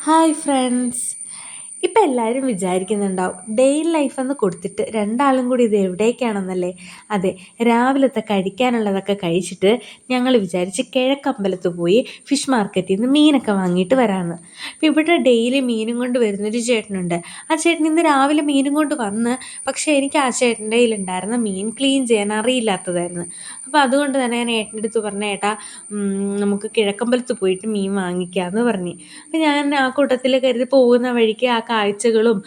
Hi friends ഇപ്പം എല്ലാവരും വിചാരിക്കുന്നുണ്ടാവും daily എന്ന് കൊടുത്തിട്ട് രണ്ടാളും കൂടി ഇത് എവിടേക്കാണെന്നല്ലേ? അതെ രാവിലത്തെ കഴിക്കാനുള്ളതൊക്കെ കഴിച്ചിട്ട് ഞങ്ങൾ വിചാരിച്ച് കിഴക്കമ്പലത്ത് പോയി ഫിഷ് മാർക്കറ്റിൽ നിന്ന് മീനൊക്കെ വാങ്ങിയിട്ട് വരാമെന്ന് അപ്പം ഇവിടെ ഡെയിലി മീനും കൊണ്ട് വരുന്നൊരു ചേട്ടനുണ്ട്. ആ ചേട്ടൻ ഇന്ന് രാവിലെ മീനും കൊണ്ട് വന്ന് പക്ഷേ എനിക്ക് ആ ചേട്ടന്റെ കയ്യിലുണ്ടായിരുന്ന മീൻ ക്ലീൻ ചെയ്യാൻ അറിയില്ലാത്തതായിരുന്നു. അപ്പോൾ അതുകൊണ്ട് തന്നെ ഞാൻ ഏട്ടന്റെ അടുത്ത് പറഞ്ഞ ഏട്ടാ നമുക്ക് കിഴക്കമ്പലത്ത് പോയിട്ട് മീൻ വാങ്ങിക്കാമെന്ന് പറഞ്ഞു. അപ്പോൾ ഞാൻ ആ കൂട്ടത്തിൽ കരുതി പോകുന്ന വഴിക്ക് ആ കാഴ്ചകളും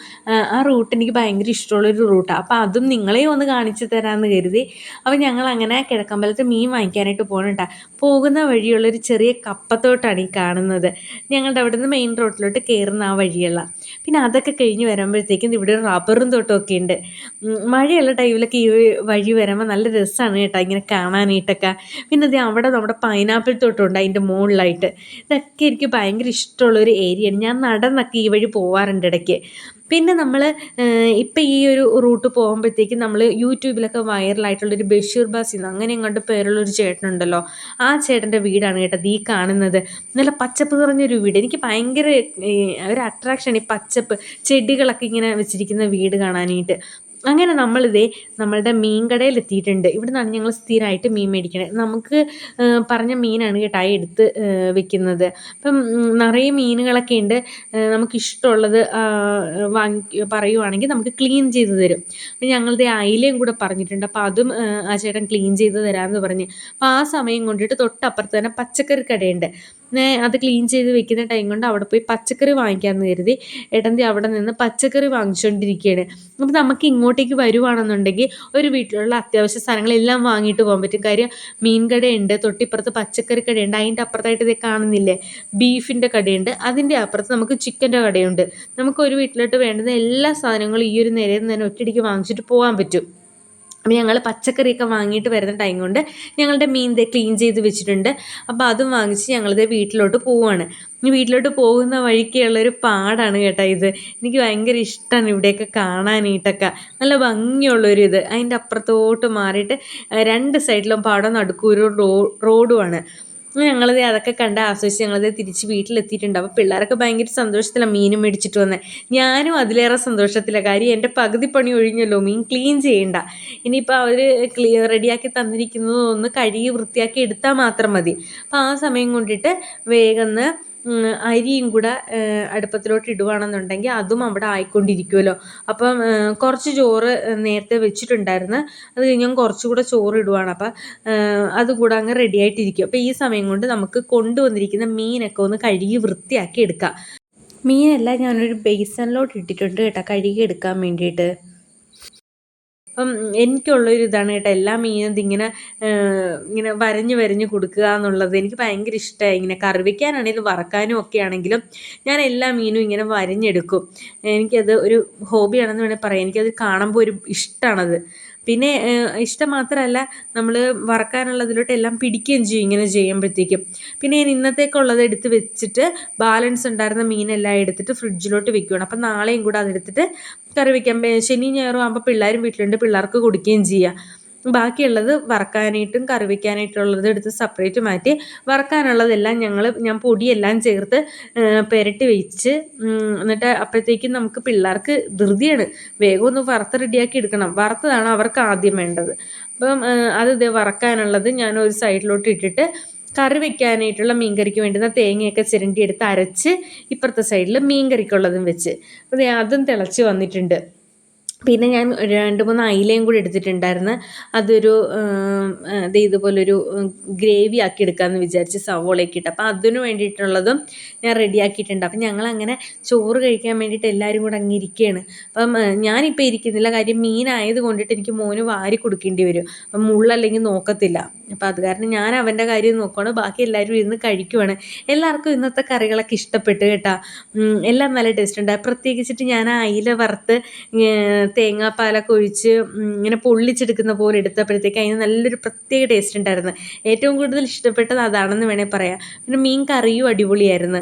ആ റൂട്ട് എനിക്ക് ഭയങ്കര ഇഷ്ടമുള്ളൊരു റൂട്ടാണ് അപ്പോൾ അതും നിങ്ങളെയും ഒന്ന് കാണിച്ചു തരാമെന്ന് കരുതി. അപ്പോൾ ഞങ്ങൾ അങ്ങനെ കിഴക്കമ്പലത്ത് മീൻ വാങ്ങിക്കാനായിട്ട് പോകണുണ്ട പോകുന്ന വഴിയുള്ളൊരു ചെറിയ കപ്പത്തോട്ടാണ് ഈ കാണുന്നത്. ഞങ്ങളുടെ അവിടെ നിന്ന് മെയിൻ റോഡിലോട്ട് കയറുന്ന ആ വഴിയുള്ള. പിന്നെ അതൊക്കെ കഴിഞ്ഞ് വരുമ്പോഴത്തേക്കും ഇവിടെ ഒരു റബ്ബറും തോട്ടമൊക്കെ ഉണ്ട്. മഴയുള്ള ടൈമിലൊക്കെ ഈ വഴി വരുമ്പോൾ നല്ല രസമാണ് കേട്ടോ ഇങ്ങനെ കാണാനായിട്ടൊക്കെ. പിന്നെ അത് അവിടെ നമ്മുടെ പൈനാപ്പിൾ തോട്ടമുണ്ട് അതിന്റെ മുകളിലായിട്ട്. ഇതൊക്കെ എനിക്ക് ഭയങ്കര ഇഷ്ടമുള്ളൊരു ഏരിയയാണ് ഞാൻ നടന്നൊക്കെ ഈ വഴി പോവാറുണ്ട് ഇടയ്ക്ക്. പിന്നെ നമ്മൾ ഇപ്പം ഈ ഒരു റൂട്ട് പോകുമ്പോഴത്തേക്കും നമ്മൾ യൂട്യൂബിലൊക്കെ വൈറലായിട്ടുള്ളൊരു ബഷീർ ബാസിന്ന് അങ്ങനെ ഇങ്ങോട്ട് പേരുള്ളൊരു ചേട്ടനുണ്ടല്ലോ. ആ ചേട്ടന്റെ വീടാണ് കേട്ടോ ഈ കാണുന്നത്. നല്ല പച്ചപ്പ് നിറഞ്ഞൊരു വീട്. എനിക്ക് ഭയങ്കര ഒരു അട്രാക്ഷൻ ഈ പച്ചപ്പ് ചെടികളൊക്കെ ഇങ്ങനെ വെച്ചിരിക്കുന്ന വീട് കാണാനായിട്ട്. അങ്ങനെ നമ്മളിതേ നമ്മളുടെ മീൻ കടയിൽ എത്തിയിട്ടുണ്ട് നിന്നാണ് ഞങ്ങൾ സ്ഥിരമായിട്ട് മീൻ മേടിക്കണത് നമുക്ക് പറഞ്ഞ മീനാണ് കേട്ടോ എടുത്ത് വെക്കുന്നത്. അപ്പം നിറയെ മീനുകളൊക്കെ ഉണ്ട്. നമുക്കിഷ്ടമുള്ളത് വാങ്ങി പറയുവാണെങ്കിൽ നമുക്ക് ക്ലീൻ ചെയ്ത് തരും. അപ്പം ഞങ്ങളുടെ അയിലയും കൂടെ പറഞ്ഞിട്ടുണ്ട്. അപ്പോൾ അതും ആ ചേട്ടൻ ക്ലീൻ ചെയ്ത് തരാമെന്ന് പറഞ്ഞ്. അപ്പോൾ ആ സമയം കൊണ്ടിട്ട് തൊട്ടപ്പുറത്ത് തന്നെ പച്ചക്കറി കടയുണ്ട്. അത് ക്ലീൻ ചെയ്ത് വെക്കുന്ന ടൈം കൊണ്ട് അവിടെ പോയി പച്ചക്കറി വാങ്ങിക്കാമെന്ന് കരുതി. ഏട്ടന്റെ അവിടെ നിന്ന് പച്ചക്കറി വാങ്ങിച്ചുകൊണ്ടിരിക്കുകയാണ് അപ്പോൾ നമുക്ക് ഇങ്ങോട്ടേക്ക് വരുവാണെന്നുണ്ടെങ്കിൽ ഒരു വീട്ടിലുള്ള അത്യാവശ്യ സാധനങ്ങളെല്ലാം വാങ്ങിയിട്ട് പോകാൻ പറ്റും. കാര്യം മീൻ കടയുണ്ട് തൊട്ടിപ്പുറത്ത് പച്ചക്കറി കടയുണ്ട്. അതിന്റെ അപ്പുറത്തായിട്ട് ഇത് കാണുന്നില്ലേ? ബീഫിന്റെ കടയുണ്ട്. അതിന്റെ അപ്പുറത്ത് നമുക്ക് ചിക്കന്റെ കടയുണ്ട്. നമുക്ക് ഒരു വീട്ടിലോട്ട് വേണ്ടുന്ന എല്ലാ സാധനങ്ങളും ഈ ഒരു നിരയിൽ നിന്ന് തന്നെ ഒറ്റയടിക്ക് വാങ്ങിച്ചിട്ട് പോകാൻ പറ്റും. അപ്പോൾ ഞങ്ങൾ പച്ചക്കറിയൊക്കെ വാങ്ങിയിട്ട് വരുന്ന ടൈം കൊണ്ട് ഞങ്ങളുടെ മീൻ ദേ ക്ലീൻ ചെയ്ത് വെച്ചിട്ടുണ്ട്. അപ്പോൾ അതും വാങ്ങിച്ച് ഞങ്ങളിത് വീട്ടിലോട്ട് പോവുകയാണ് ഇനി വീട്ടിലോട്ട് പോകുന്ന വഴിക്കുള്ളൊരു പാടാണ് കേട്ടോ ഇത്. എനിക്ക് ഭയങ്കര ഇഷ്ടമാണ് ഇവിടെയൊക്കെ കാണാനായിട്ടൊക്കെ. നല്ല ഭംഗിയുള്ളൊരു ഇത്. അതിന്റെ അപ്പുറത്തോട്ട് മാറിയിട്ട് രണ്ട് സൈഡിലും പാടം നടുക്കൊരു റോ റോഡുമാണ് ഞങ്ങളത് അതൊക്കെ കണ്ട് ആസ്വദിച്ച് ഞങ്ങളത് തിരിച്ച് വീട്ടിലെത്തിയിട്ടുണ്ട്. അപ്പോൾ പിള്ളേരൊക്കെ ഭയങ്കര സന്തോഷത്തിലാണ് മീനും മേടിച്ചിട്ട് വന്നത് ഞാനും അതിലേറെ സന്തോഷത്തിലാണ് കാര്യം എന്റെ പകുതി പണി ഒഴിഞ്ഞല്ലോ മീൻ ക്ലീൻ ചെയ്യണ്ട. ഇനിയിപ്പോൾ അവർ ക്ലീ റെഡിയാക്കി തന്നിരിക്കുന്നത് ഒന്ന് കഴുകി വൃത്തിയാക്കി എടുത്താൽ മാത്രം മതി. അപ്പോൾ ആ സമയം കൊണ്ടിട്ട് വേഗം അരിയും കൂടെ അടുപ്പത്തിലോട്ട് ഇടുവാണെന്നുണ്ടെങ്കിൽ അതും അവിടെ ആയിക്കൊണ്ടിരിക്കുമല്ലോ അപ്പം കുറച്ച് ചോറ് നേരത്തെ വെച്ചിട്ടുണ്ടായിരുന്നു. അത് കഴിഞ്ഞ് ഞാൻ കുറച്ചുകൂടെ ചോറ് ഇടുവാണ്. അപ്പം അതും കൂടെ അങ്ങ് റെഡി ആയിട്ടിരിക്കും. അപ്പോൾ ഈ സമയം കൊണ്ട് നമുക്ക് കൊണ്ടുവന്നിരിക്കുന്ന മീനൊക്കെ ഒന്ന് കഴുകി വൃത്തിയാക്കി എടുക്കാം. മീനെല്ലാം ഞാനൊരു ബേസണിലോട്ട് ഇട്ടിട്ടുണ്ട് കേട്ടോ. കഴുകി എടുക്കാൻ വേണ്ടിയിട്ട്. അപ്പം എനിക്കുള്ളൊരു ഇതാണ് കേട്ടോ. എല്ലാ മീനും ഇതിങ്ങനെ ഇങ്ങനെ വരഞ്ഞ് വരഞ്ഞ് കൊടുക്കുക എന്നുള്ളത് എനിക്ക് ഭയങ്കര ഇഷ്ടമായി ഇങ്ങനെ കറി വയ്ക്കാനാണെങ്കിലും വറക്കാനും ഒക്കെ ആണെങ്കിലും ഞാൻ എല്ലാ മീനും ഇങ്ങനെ വരഞ്ഞെടുക്കും. എനിക്കത് ഒരു ഹോബിയാണെന്ന് വേണമെങ്കിൽ പറയാം. എനിക്കത് കാണുമ്പോൾ ഒരു ഇഷ്ടമാണത് പിന്നെ ഇഷ്ടം മാത്രമല്ല നമ്മൾ വറക്കാനുള്ളതിലോട്ട് എല്ലാം പിടിക്കുകയും ചെയ്യും ഇങ്ങനെ ചെയ്യുമ്പോഴത്തേക്കും. പിന്നെ ഞാൻ ഇന്നത്തേക്കുള്ളത് എടുത്ത് വെച്ചിട്ട് ബാലൻസ് ഉണ്ടായിരുന്ന മീനെല്ലാം എടുത്തിട്ട് ഫ്രിഡ്ജിലോട്ട് വെക്കുകയാണ് അപ്പം നാളെയും കൂടെ അതെടുത്തിട്ട് കറി വയ്ക്കാം ശനി ഞായറും ആകുമ്പോൾ പിള്ളേരും വീട്ടിലുണ്ട് പിള്ളേർക്ക് കൊടുക്കുകയും ചെയ്യാം. ബാക്കിയുള്ളത് വറക്കാനായിട്ടും കറി വയ്ക്കാനായിട്ടുള്ളത് എടുത്ത് സെപ്പറേറ്റ് മാറ്റി വറക്കാനുള്ളതെല്ലാം ഞങ്ങൾ ഞാൻ പൊടിയെല്ലാം ചേർത്ത് പുരട്ടി വെച്ച് എന്നിട്ട് അപ്പോഴത്തേക്കും നമുക്ക് പിള്ളേർക്ക് ധൃതിയാണ്. വേഗം ഒന്ന് വറുത്ത് റെഡിയാക്കി എടുക്കണം. വറുത്തതാണ് അവർക്ക് ആദ്യം വേണ്ടത്. അപ്പം അത് ഇത് വറക്കാനുള്ളത് ഞാൻ ഒരു സൈഡിലോട്ട് ഇട്ടിട്ട് കറി വെക്കാനായിട്ടുള്ള മീൻകറിക്ക് വേണ്ടുന്ന തേങ്ങയൊക്കെ ചിരണ്ടി എടുത്ത് അരച്ച് ഇപ്പുറത്തെ സൈഡിൽ മീൻകറിക്കുള്ളതും വെച്ച്. അപ്പോൾ അതും തിളച്ച് വന്നിട്ടുണ്ട്. പിന്നെ ഞാൻ രണ്ട് മൂന്ന് അയിലയും കൂടി എടുത്തിട്ടുണ്ടായിരുന്നു. അതൊരു ഇത് ഇതുപോലൊരു ഗ്രേവി ആക്കി എടുക്കാമെന്ന് വിചാരിച്ച് സവോളയൊക്കെ ഇട്ട്. അപ്പോൾ അതിന് വേണ്ടിയിട്ടുള്ളതും ഞാൻ റെഡിയാക്കിയിട്ടുണ്ട് അപ്പം ഞങ്ങളങ്ങനെ ചോറ് കഴിക്കാൻ വേണ്ടിയിട്ട് എല്ലാവരും കൂടെ അങ്ങ് ഇരിക്കുകയാണ് അപ്പം ഞാനിപ്പോൾ ഇരിക്കുന്നില്ല. കാര്യം മീനായത് കൊണ്ടിട്ട് എനിക്ക് മോന് വാരി കൊടുക്കേണ്ടി വരും. അപ്പം മുള്ളല്ലെങ്കിൽ നോക്കത്തില്ല. അപ്പോൾ അത് കാരണം ഞാൻ അവന്റെ കാര്യം നോക്കുകയാണ് ബാക്കി എല്ലാവരും ഇരുന്ന് കഴിക്കുവാണ്. എല്ലാവർക്കും ഇന്നത്തെ കറികളൊക്കെ ഇഷ്ടപ്പെട്ട് കേട്ടോ. എല്ലാം നല്ല ടേസ്റ്റ് ഉണ്ട്. പ്രത്യേകിച്ചിട്ട് ഞാൻ അയില വറുത്ത് തേങ്ങാപ്പാലൊക്കെ ഒഴിച്ച് ഇങ്ങനെ പൊള്ളിച്ചെടുക്കുന്ന പോലെ എടുത്തപ്പോഴത്തേക്ക് അതിന് നല്ലൊരു പ്രത്യേക ടേസ്റ്റ് ഉണ്ടായിരുന്നു. ഏറ്റവും കൂടുതൽ ഇഷ്ടപ്പെട്ടത് അതാണെന്ന് വേണേൽ പറയാം. പിന്നെ മീൻ കറിയും അടിപൊളിയായിരുന്നു.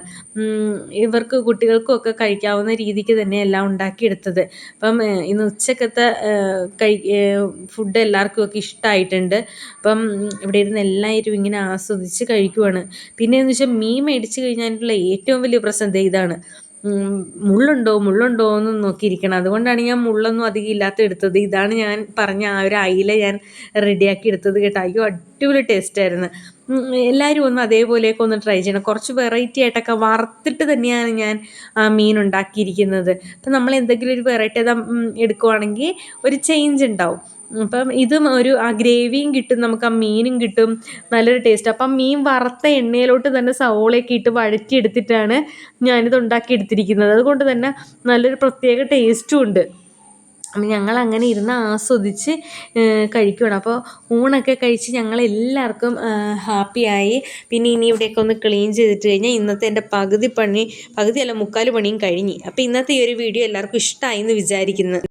ഇവർക്ക് കുട്ടികൾക്കും ഒക്കെ കഴിക്കാവുന്ന രീതിക്ക് തന്നെ എല്ലാം ഉണ്ടാക്കിയെടുത്തത്. അപ്പം ഇന്ന് ഉച്ചക്കത്തെ കഴി ഫുഡ് എല്ലാവർക്കും ഒക്കെ ഇഷ്ടമായിട്ടുണ്ട് അപ്പം ഇവിടെ ഇരുന്ന് എല്ലാവരും ഇങ്ങനെ ആസ്വദിച്ച് കഴിക്കുവാണ്. പിന്നെ എന്ന് വെച്ചാൽ മീൻ മേടിച്ച് കഴിഞ്ഞാലുള്ള ഏറ്റവും വലിയ പ്രശ്നം ഇതാണ്. മുള്ളുണ്ടോ? മുള്ളുണ്ടോ എന്ന് നോക്കിയിരിക്കണം. അതുകൊണ്ടാണ് ഞാൻ മുള്ളൊന്നും അധികം ഇല്ലാത്ത എടുത്തത്. ഇതാണ് ഞാൻ പറഞ്ഞ ആ ഒരു അയില ഞാൻ റെഡിയാക്കി എടുത്തത് കേട്ടോ. അയ്യോ അടിപൊളി ടേസ്റ്റായിരുന്നു എല്ലാവരും ഒന്ന് അതേപോലെയൊക്കെ ഒന്ന് ട്രൈ ചെയ്യണം. കുറച്ച് വെറൈറ്റി ആയിട്ടൊക്കെ വറുത്തിട്ട് തന്നെയാണ് ഞാൻ ആ മീൻ ഉണ്ടാക്കിയിരിക്കുന്നത്. അപ്പം നമ്മൾ എന്തെങ്കിലും ഒരു വെറൈറ്റി എടുക്കുവാണെങ്കിൽ ഒരു ചേഞ്ച് ഉണ്ടാവും. അപ്പം ഇതും ഒരു ആ ഗ്രേവിയും കിട്ടും നമുക്ക് ആ മീനും കിട്ടും നല്ലൊരു ടേസ്റ്റ് അപ്പം മീൻ വറുത്ത എണ്ണയിലോട്ട് തന്നെ സവോളയൊക്കെ ഇട്ട് വഴറ്റിയെടുത്തിട്ടാണ് ഞാനിത് ഉണ്ടാക്കിയെടുത്തിരിക്കുന്നത്. അതുകൊണ്ട് തന്നെ നല്ലൊരു പ്രത്യേക ടേസ്റ്റും ഉണ്ട്. അപ്പം ഞങ്ങൾ അങ്ങനെ ഇരുന്ന് ആസ്വദിച്ച് കഴിക്കുകയാണ് അപ്പോൾ ഊണൊക്കെ കഴിച്ച് ഞങ്ങൾ എല്ലാവർക്കും ഹാപ്പിയായി പിന്നെ ഇനി ഇവിടെയൊക്കെ ഒന്ന് ക്ലീൻ ചെയ്തിട്ട് കഴിഞ്ഞാൽ ഇന്നത്തെ എന്റെ പകുതി പണി പകുതിയല്ല മുക്കാൽ പണിയും കഴിഞ്ഞ്. അപ്പോൾ ഇന്നത്തെ ഈ ഒരു വീഡിയോ എല്ലാവർക്കും ഇഷ്ടമായി എന്ന് വിചാരിക്കുന്നു.